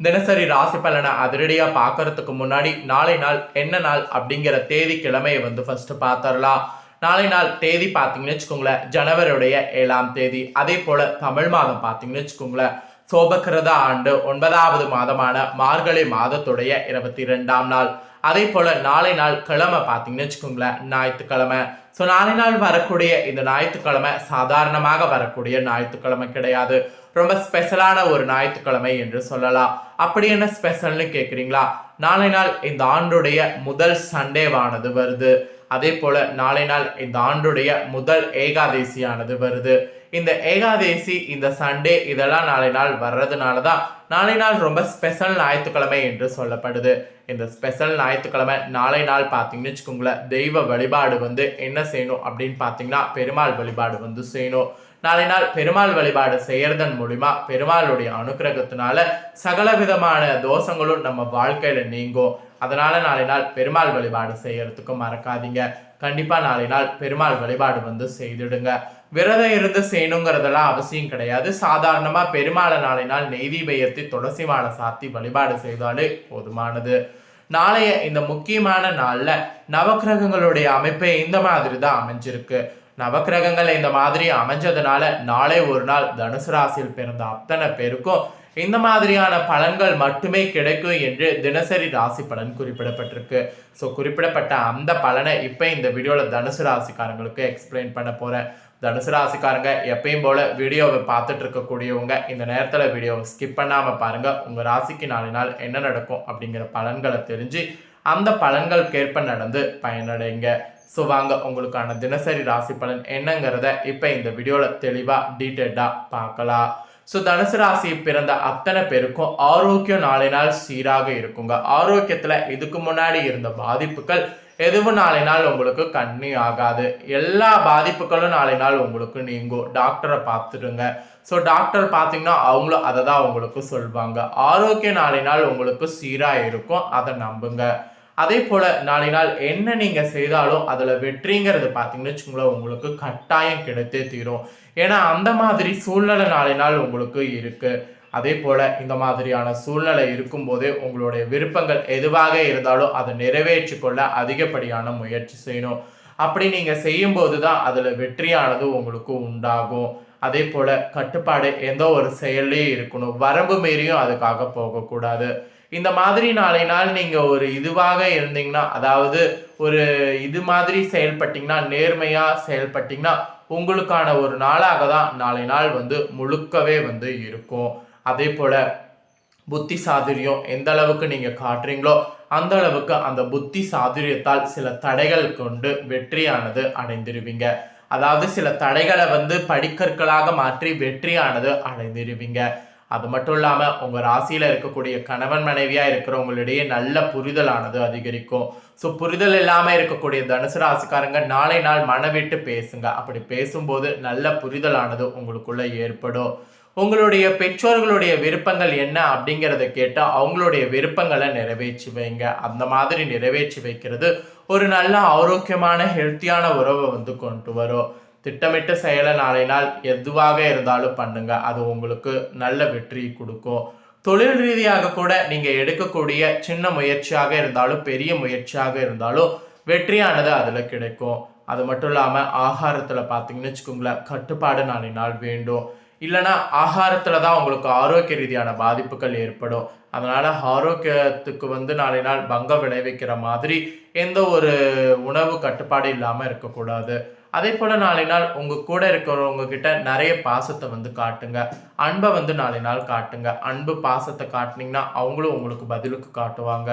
தினசரி ராசி பலனை அதிரடியாக பார்க்கறதுக்கு முன்னாடி நாளை நாள் என்ன நாள் அப்படிங்கிற தேதி கிழமையை வந்து ஃபர்ஸ்ட் பார்த்துடலாம். நாளை நாள் தேதி பார்த்தீங்கன்னு வச்சுக்கோங்களேன் ஜனவரியுடைய ஏழாம் தேதி. அதே போல் தமிழ் மாதம் பார்த்தீங்கன்னு வச்சுக்கோங்களேன் சோபகிருத ஆண்டு ஒன்பதாவது மாதமான மார்கழி மாதத்துடைய இருபத்தி ரெண்டாம் நாள். அதே போல நாளை நாள் கிழமை பார்த்தீங்கன்னு வச்சுக்கோங்களேன் ஞாயிற்றுக்கிழமை. ஸோ நாளை நாள் வரக்கூடிய இந்த ஞாயிற்றுக்கிழமை சாதாரணமாக வரக்கூடிய ஞாயிற்றுக்கிழமை கிடையாது. ரொம்ப ஸ்பெஷலான ஒரு ஞாயிற்றுக்கிழமை என்று சொல்லலாம். அப்படி என்ன ஸ்பெஷல்னு கேட்குறீங்களா நாளை நாள் இந்த ஆண்டுடைய முதல் சண்டேவானது வருது. அதே போல நாளை நாள் இந்த ஆண்டுடைய முதல் ஏகாதேசியானது வருது. இந்த ஏகாதேசி இந்த சண்டே இதெல்லாம் நாளை நாள் வர்றதுனால தான் நாளை நாள் ரொம்ப ஸ்பெஷல் ஞாயிற்றுக்கிழமை என்று சொல்லப்படுது. இந்த ஸ்பெஷல் ஞாயிற்றுக்கிழமை நாளை நாள் பார்த்தீங்கன்னு வச்சுக்கோங்களேன் தெய்வ வழிபாடு வந்து என்ன செய்யணும் அப்படின்னு பார்த்தீங்கன்னா பெருமாள் வழிபாடு வந்து செய்யணும். நாளை நாள் பெருமாள் வழிபாடு செய்யறதன் மூலிமா பெருமாளுடைய அனுகிரகத்தினால சகல விதமான தோஷங்களும் நம்ம வாழ்க்கையில நீங்கும். அதனால நாளை நாள் பெருமாள் வழிபாடு செய்யறதுக்கும் மறக்காதீங்க. கண்டிப்பா நாளை நாள் பெருமாள் வழிபாடு வந்து செய்திடுங்க. விரதம் இருந்து செய்யணுங்கிறதெல்லாம் அவசியம் கிடையாது. சாதாரணமா பெருமாளை நாளை நாள் நெய்தீப ஏற்றி துளசி மாலை சாத்தி வழிபாடு செய்தாலே போதுமானது. நாளைய இந்த முக்கியமான நாள்ல நவக்கிரகங்களுடைய அமைப்பே இந்த மாதிரி தான் அமைஞ்சிருக்கு. நவக்கிரகங்கள் இந்த மாதிரி அமைஞ்சதுனால நாளை ஒரு நாள் தனுசு ராசியில் பிறந்த அத்தனை பேருக்கும் இந்த மாதிரியான பலன்கள் மட்டுமே கிடைக்கும் என்று தினசரி ராசி பலன் குறிப்பிடப்பட்டிருக்கு. ஸோ குறிப்பிடப்பட்ட அந்த பலனை இப்போ இந்த வீடியோவில் தனுசு ராசிக்காரங்களுக்கு எக்ஸ்பிளைன் பண்ண போகிறேன் தனுசு ராசிக்காரங்க எப்பயும் போல் வீடியோவை பார்த்துட்டு இருக்கக்கூடியவங்க இந்த நேரத்தில் வீடியோவை ஸ்கிப் பண்ணாமல் பாருங்கள் உங்கள் ராசிக்கு நாலு நாள் என்ன நடக்கும் அப்படிங்கிற பலன்களை தெரிஞ்சு அந்த பலன்களுக்கேற்ப நடந்து பயனடைங்க. ஸோ வாங்க உங்களுக்கான தினசரி ராசி பலன் என்னங்கிறத இப்போ இந்த வீடியோவில் தெளிவாக டீட்டெயில்டாக பார்க்கலாம். ஸோ தனுசு ராசி பிறந்த அத்தனை பேருக்கும் ஆரோக்கியம் நாளை நாள் சீராக இருக்குங்க. ஆரோக்கியத்தில் இதுக்கு முன்னாடி இருந்த பாதிப்புகள் எதுவும் நாளை நாள் உங்களுக்கு கண்ணி ஆகாது. எல்லா பாதிப்புகளும் நாளை நாள் உங்களுக்கு நீங்கும். டாக்டரை பார்த்துடுங்க. ஸோ டாக்டர் பார்த்தீங்கன்னா அவங்களும் அதை தான் உங்களுக்கு சொல்வாங்க. ஆரோக்கிய நாளை நாள் உங்களுக்கு சீராக இருக்கும். அதை நம்புங்க. அதே போல் நாளை நாள் என்ன நீங்கள் செய்தாலும் அதில் வெற்றிங்கிறது பார்த்தீங்கன்னு வச்சுங்களேன் உங்களுக்கு கட்டாயம் கிடைத்தே தீரும். ஏன்னா அந்த மாதிரி சூழ்நிலை நாளை நாள் உங்களுக்கு இருக்குது அதே போல் இந்த மாதிரியான சூழ்நிலை இருக்கும்போதே உங்களுடைய விருப்பங்கள் எதுவாக இருந்தாலும் அதை நிறைவேற்றி கொள்ள அதிகப்படியான முயற்சி செய்யணும். அப்படி நீங்கள் செய்யும்போது தான் அதில் வெற்றியானது உங்களுக்கு உண்டாகும். அதே போல் கட்டுப்பாடு எந்த ஒரு செயல்லையும் இருக்கணும். வரம்பு மீறியும் அதுக்காக போகக்கூடாது. இந்த மாதிரி நாளை நாள் நீங்கள் ஒரு இதுவாக இருந்தீங்கன்னா அதாவது ஒரு இது மாதிரி செயல்பட்டீங்கன்னா நேர்மையாக செயல்பட்டீங்கன்னா உங்களுக்கான ஒரு நாளாக தான் நாளை நாள் வந்து முழுக்கவே வந்து இருக்கும். அதே போல் புத்தி சாதுரியம் எந்த அளவுக்கு நீங்கள் காட்டுறீங்களோ அந்த அளவுக்கு அந்த புத்தி சாதுரியத்தால் சில தடைகள் கொண்டு வெற்றியானது அடைந்திருவீங்க. அதாவது சில தடைகளை வந்து படிக்கற்களாக மாற்றி வெற்றியானது அடைந்திருவீங்க. அது மட்டும் இல்லாமல் உங்கள் ராசியில் இருக்கக்கூடிய கணவன் மனைவியாக இருக்கிறவங்களிடையே நல்ல புரிதலானது அதிகரிக்கும். ஸோ புரிதல் இல்லாமல் இருக்கக்கூடிய தனுசு ராசிக்காரங்க நாளை நாள் மனவிட்டு பேசுங்க. அப்படி பேசும்போது நல்ல புரிதலானது உங்களுக்குள்ளே ஏற்படும். உங்களுடைய பெற்றோர்களுடைய விருப்பங்கள் என்ன அப்படிங்கிறத கேட்டு அவங்களுடைய விருப்பங்களை நிறைவேற்றி வைங்க. அந்த மாதிரி நிறைவேற்றி வைக்கிறது ஒரு நல்ல ஆரோக்கியமான ஹெல்த்தியான உறவை வந்து கொண்டு வரும். திட்டமிட்ட செயலை நாளை நாள் எதுவாக இருந்தாலும் பண்ணுங்க. அது உங்களுக்கு நல்ல வெற்றி கொடுக்கும். தொழில் ரீதியாக கூட நீங்கள் எடுக்கக்கூடிய சின்ன முயற்சியாக இருந்தாலும் பெரிய முயற்சியாக இருந்தாலும் வெற்றியானது அதில் கிடைக்கும். அது மட்டும் இல்லாமல் ஆகாரத்தில் பார்த்தீங்கன்னு வச்சுக்கோங்களேன் கட்டுப்பாடு நாளை நாள் வேண்டும். இல்லைன்னா ஆகாரத்தில் தான் உங்களுக்கு ஆரோக்கிய ரீதியான பாதிப்புகள் ஏற்படும். அதனால் ஆரோக்கியத்துக்கு வந்து நாளை நாள் பங்கம் விளைவிக்கிற மாதிரி எந்த ஒரு உணவு கட்டுப்பாடு இல்லாமல் இருக்கக்கூடாது. அதே போல் நாளை நாள் உங்கள் கூட இருக்கிறவங்க கிட்ட நிறைய பாசத்தை வந்து காட்டுங்க. அன்பை வந்து நாளை நாள் காட்டுங்க. அன்பு பாசத்தை காட்டுனீங்கன்னா அவங்களும் உங்களுக்கு பதிலுக்கு காட்டுவாங்க.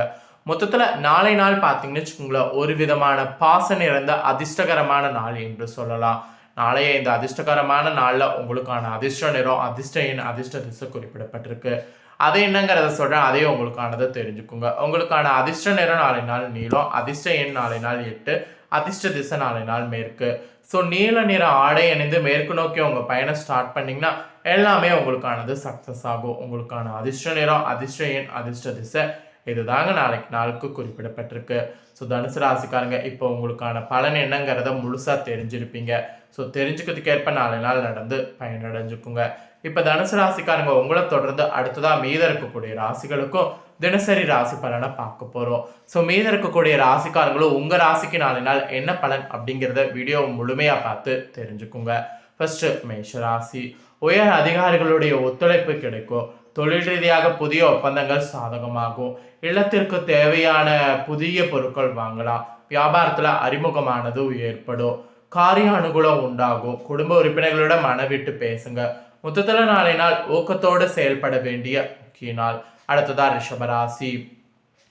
மொத்தத்தில் நாளை நாள் பார்த்தீங்கன்னு வச்சுக்கோங்களேன் ஒரு விதமான பாச நிறைந்த அதிர்ஷ்டகரமான நாள் என்று சொல்லலாம். நாளைய இந்த அதிர்ஷ்டகரமான நாளில் உங்களுக்கான அதிர்ஷ்ட நிறம் அதிர்ஷ்ட எண் அதிர்ஷ்ட திசை குறிப்பிடப்பட்டிருக்கு. அது என்னங்கிறத சொல்கிறேன் அதையும் உங்களுக்கானதை தெரிஞ்சுக்குங்க. உங்களுக்கான அதிர்ஷ்ட நேரம் நாளை நாள் நீளம் அதிர்ஷ்ட எண் நாளை நாள் எட்டு அதிர்ஷ்ட திசை நாளை நாள் மேற்கு. ஸோ நீல நிற ஆடை அணிந்து மேற்கு நோக்கி உங்கள் பயணம் ஸ்டார்ட் பண்ணிங்கன்னா எல்லாமே உங்களுக்கானது சக்ஸஸ் ஆகும். உங்களுக்கான அதிர்ஷ்ட நிறம் அதிர்ஷ்ட எண் அதிர்ஷ்ட திசை இதுதாங்க நாளைக்கு நாளுக்கு குறிப்பிடப்பட்டிருக்கு. ஸோ தனுசு ராசிக்காரங்க இப்போ உங்களுக்கான பலன் என்னங்கிறத முழுசாக தெரிஞ்சிருப்பீங்க. ஸோ தெரிஞ்சுக்கிறதுக்கேற்ப நாலு நாள் நடந்து பயனடைஞ்சுக்குங்க. இப்போ தனுசு ராசிக்காரங்க உங்களை தொடர்ந்து அடுத்ததாக மீத இருக்கக்கூடிய ராசிகளுக்கும் தினசரி ராசி பலனை பார்க்க போகிறோம் ஸோ மீத இருக்கக்கூடிய ராசிக்காரங்களும் உங்கள் ராசிக்கு நாளை நாள் என்ன பலன் அப்படிங்கிறத வீடியோ முழுமையாக பார்த்து தெரிஞ்சுக்குங்க. ஃபர்ஸ்ட் மேஷ ராசி. உயர் அதிகாரிகளுடைய ஒத்துழைப்பு கிடைக்கும். தொழில் ரீதியாக புதிய ஒப்பந்தங்கள் சாதகமாகும். இல்லத்திற்கு தேவையான புதிய பொருட்கள் வாங்கலாம். வியாபாரத்தில் அறிமுகமானது ஏற்படும். காரிய அனுகூலம் உண்டாகும். குடும்ப உறுப்பினர்களோட மனவிட்டு பேசுங்க. மொத்தத்தில் நாளை நாள் ஊக்கத்தோடு செயல்பட வேண்டிய முக்கிய நாள். அடுத்ததா ரிஷபராசி.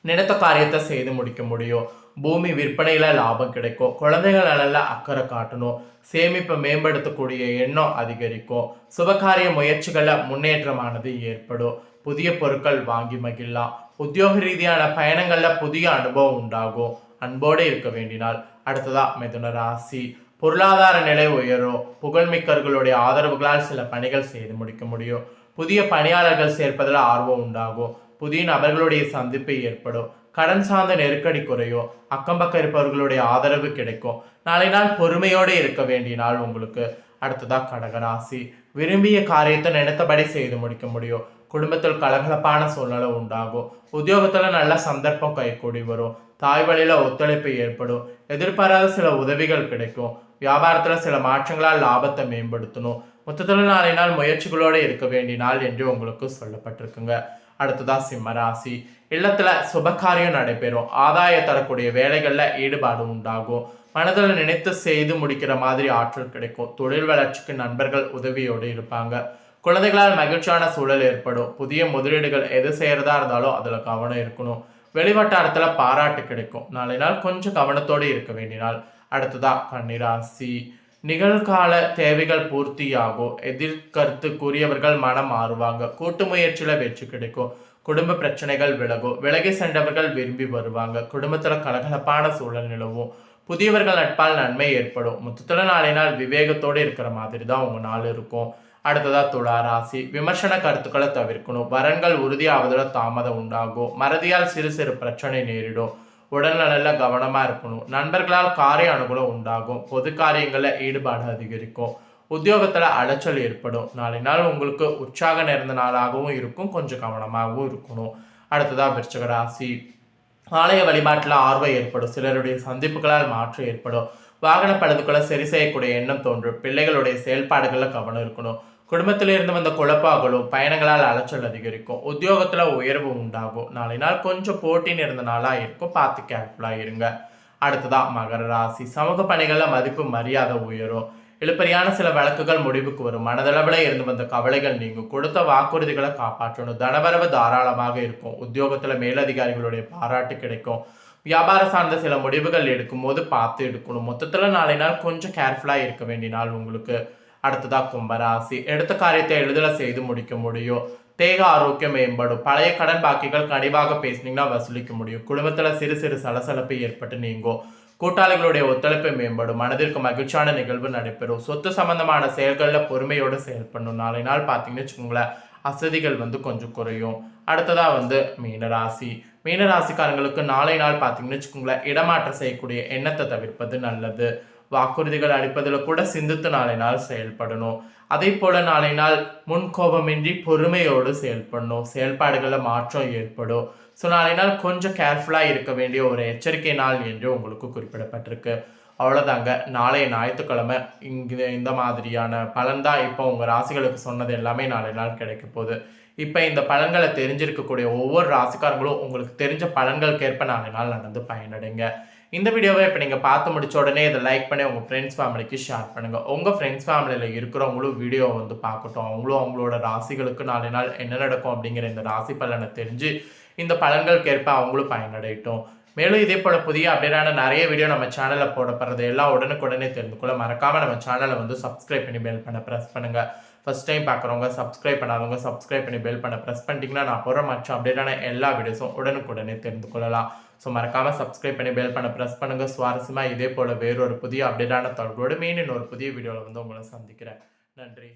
நினைத்த காரியத்தை செய்து முடிக்க முடியும். பூமி விற்பனையில லாபம் கிடைக்கும். குழந்தைகள் நலன்ல அக்கறை காட்டணும். சேமிப்பை மேம்படுத்தக்கூடிய எண்ணம் அதிகரிக்கும். சுபகாரிய முயற்சிகளில் முன்னேற்றமானது ஏற்படும். புதிய பொருட்கள் வாங்கி மகிழலாம். உத்தியோக ரீதியான பயணங்கள்ல புதிய அனுபவம் உண்டாகும். அன்போடு இருக்க வேண்டினால் அடுத்ததா மிதுன ராசி. பொருளாதார நிலை உயரும் புகழ்மிக்கர்களுடைய ஆதரவுகளால் சில பணிகள் செய்து முடிக்க முடியும் புதிய பணியாளர்கள் சேர்ப்பதில் ஆர்வம் உண்டாகும் புதிய நபர்களுடைய சந்திப்பு ஏற்படும் கடன் சார்ந்த நெருக்கடி குறையும் அக்கம் பக்கம் இருப்பவர்களுடைய ஆதரவு கிடைக்கும் நாளை நாள் பொறுமையோடு இருக்க வேண்டிய நாள் உங்களுக்கு. அடுத்ததாக கடகராசி. விரும்பிய காரியத்தை நினைத்தபடி செய்து முடிக்க முடியும் குடும்பத்தில் கலகலப்பான சூழ்நிலை உண்டாகும் உத்தியோகத்தில் நல்ல சந்தர்ப்பம் கைகூடி வரும். தாய் வழியில ஒத்துழைப்பு ஏற்படும். எதிர்பாராத சில உதவிகள் கிடைக்கும். வியாபாரத்துல சில மாற்றங்களால் லாபத்தை மேம்படுத்தணும். மொத்தத்தில் நாளை நாள் முயற்சிகளோடு இருக்க வேண்டிய நாள் என்று உங்களுக்கு சொல்லப்பட்டிருக்குங்க. அடுத்ததா சிம்மராசி இல்லத்துல சுபகாரியம் நடைபெறும். ஆதாய தரக்கூடிய வேலைகள்ல ஈடுபாடு உண்டாகும். மனதில் நினைத்து செய்து முடிக்கிற மாதிரி ஆற்றல் கிடைக்கும். தொழில் வளர்ச்சிக்கு நண்பர்கள் உதவியோடு இருப்பாங்க. குழந்தைகளால் மகிழ்ச்சியான சூழல் ஏற்படும். புதிய முதலீடுகள் எது செய்யறதா இருந்தாலும் அதுல கவனம் இருக்கணும். வெளிவட்டாரத்துல பாராட்டு கிடைக்கும். நாளை நாள் கொஞ்சம் கவனத்தோடு இருக்க வேண்டிய நாள். அடுத்ததா கன்னிராசி. நிகழ்கால தேவைகள் பூர்த்தியாகும். எதிர்கருத்து கூறியவர்கள் மனம் மாறுவாங்க. கூட்டு முயற்சியில வெற்றி கிடைக்கும். குடும்ப பிரச்சனைகள் விலகும். விலகி சென்றவர்கள் விரும்பி வருவாங்க. குடும்பத்துல கலகலப்பான சூழல் நிலவும். புதியவர்கள் நட்பால் நன்மை ஏற்படும். மொத்தத்துல நாளை நாள் விவேகத்தோடு இருக்கிற மாதிரி தான் உங்க நாள் இருக்கும். அடுத்ததா துளா ராசி. விமர்சன கருத்துக்களை தவிர்க்கணும். வரன்கள் உறுதியாவதோட தாமதம் உண்டாகும். மறதியால் சிறு சிறு பிரச்சனை நேரிடும். உடல்நலில் கவனமாக இருக்கணும். நண்பர்களால் காரிய அனுகூலம் உண்டாகும். பொது காரியங்களில் ஈடுபாடு அதிகரிக்கும். உத்தியோகத்தில் அலைச்சல் ஏற்படும். நாளை நாள் உங்களுக்கு உற்சாக நிறைந்த நாளாகவும் இருக்கும். கொஞ்சம் கவனமாகவும் இருக்கணும். அடுத்ததாக விருச்சக ராசி. ஆலய வழிபாட்டில் ஆர்வம் ஏற்படும். சிலருடைய சந்திப்புகளால் மாற்றம் ஏற்படும். வாகன பழுதுகளை சரி செய்யக்கூடிய எண்ணம் தோன்றும். பிள்ளைகளுடைய செயல்பாடுகளில் கவனம் இருக்கணும். குடும்பத்தில் இருந்து வந்த குழப்பாகலும் பயணங்களால் அலைச்சல் அதிகரிக்கும். உத்தியோகத்தில் உயர்வு உண்டாகும். நாளை நாள் கொஞ்சம் போட்டி இருந்த நாளாக இருக்கும். பார்த்து கேர்ஃபுல்லாக இருங்க. அடுத்ததாக மகர ராசி. சமூக பணிகளில் மதிப்பு மரியாதை உயரும். இழுப்பறியான சில வழக்குகள் முடிவுக்கு வரும். மனதளவில் இருந்து வந்த கவலைகள் நீங்கும். கொடுத்த வாக்குறுதிகளை காப்பாற்றணும். தனவரவு தாராளமாக இருக்கும். உத்தியோகத்தில் மேலதிகாரிகளுடைய பாராட்டு கிடைக்கும். வியாபார சார்ந்த சில முடிவுகள் எடுக்கும் போது பார்த்து எடுக்கணும். மொத்தத்தில் நாளை நாள் கொஞ்சம் கேர்ஃபுல்லாக இருக்க வேண்டிய நாள் உங்களுக்கு. அடுத்ததா கும்பராசி எடுத்த காரியத்தை எழுதலை செய்து முடிக்க முடியும் தேக ஆரோக்கியம் மேம்படும் பழைய கடன் பாக்கிகள் கனிவாக பேசுனீங்கன்னா வசூலிக்க முடியும் குடும்பத்துல சிறு சிறு சலசலப்பு ஏற்பட்டு நீங்கும் கூட்டாளிகளுடைய ஒத்துழைப்பு மேம்படும் மனதிற்கு மகிழ்ச்சியான நிகழ்வு நடைபெறும் சொத்து சம்பந்தமான செயல்களில் பொறுமையோடு செயல்படணும் நாளை நாள் பார்த்தீங்கன்னு வச்சுக்கோங்களேன் அசதிகள் வந்து கொஞ்சம் குறையும் அடுத்ததாக வந்து மீனராசி மீனராசிக்காரங்களுக்கு நாளை நாள் பார்த்தீங்கன்னு வச்சுக்கோங்களேன் இடமாற்றம் செய்யக்கூடிய எண்ணத்தை தவிர்ப்பது நல்லது வாக்குறுதிகள் அளிப்பதில் கூட சிந்தித்து நாளை நாள் செயல்படணும். அதே போல நாளை நாள் முன்கோபமின்றி பொறுமையோடு செயல்படணும். செயல்பாடுகளில் மாற்றம் ஏற்படும். ஸோ நாளை நாள் கொஞ்சம் கேர்ஃபுல்லாக இருக்க வேண்டிய ஒரு எச்சரிக்கை நாள் என்று உங்களுக்கு குறிப்பிடப்பட்டிருக்கு. அவ்வளோதாங்க நாளைய ஞாயிற்றுக்கிழமை இங்கே இந்த மாதிரியான பலன் தான். இப்போ உங்கள் ராசிகளுக்கு சொன்னது எல்லாமே நாளை நாள் கிடைக்க போகுது. இப்போ இந்த பலன்களை தெரிஞ்சிருக்கக்கூடிய ஒவ்வொரு ராசிக்காரங்களும் உங்களுக்கு தெரிஞ்ச பலன்களுக்கு ஏற்ப நாலு நாள் நடந்து பயனடைங்க. இந்த வீடியோவை இப்போ நீங்கள் பார்த்து முடிச்ச உடனே இதை லைக் பண்ணி உங்கள் ஃப்ரெண்ட்ஸ் ஃபேமிலிக்கு ஷேர் பண்ணுங்கள் உங்கள் ஃப்ரெண்ட்ஸ் ஃபேமிலியில் இருக்கிறவங்களும் வீடியோ வந்து பார்க்கட்டும். அவங்களும் அவங்களோட ராசிகளுக்கு நாலு நாள் என்ன நடக்கும் அப்படிங்கிற இந்த ராசி பலனை தெரிஞ்சு இந்த பலன்களுக்கு ஏற்ப அவங்களும் பயனடையட்டும். மேலும் இதே போல் புதிய அப்டேட்டான நிறைய வீடியோ நம்ம சேனலில் போடப்படுறது எல்லாம் உடனுக்குடனே தெரிந்து கொள்ள நம்ம சேனலை வந்து சப்ஸ்கிரைப் பண்ணி மேல் பண்ண ப்ரெஸ் பண்ணுங்கள் ஃபர்ஸ்ட் டைம் பார்க்குறவங்க சப்ஸ்கிரைப் பண்ணாதவங்க சப்ஸ்கிரைப் பண்ணி பெல் பண்ண ப்ரெஸ் பண்ணிட்டீங்கன்னா நான் போகிற மற்ற அப்டேட்டான எல்லா வீடியோஸும் உடனுக்குடனே தெரிந்து கொள்ளலாம். ஸோ மறக்காமல் சப்ஸ்கிரைப் பண்ணி பெல் பண்ண ப்ரெஸ் பண்ணுங்கள் சுவாரஸ்யமாக இதே போல் வேறொரு புதிய அப்டேட்டான தொடர்போடு மீன் ஒரு புதிய வீடியோவில் வந்து உங்களை சந்திக்கிறேன். நன்றி.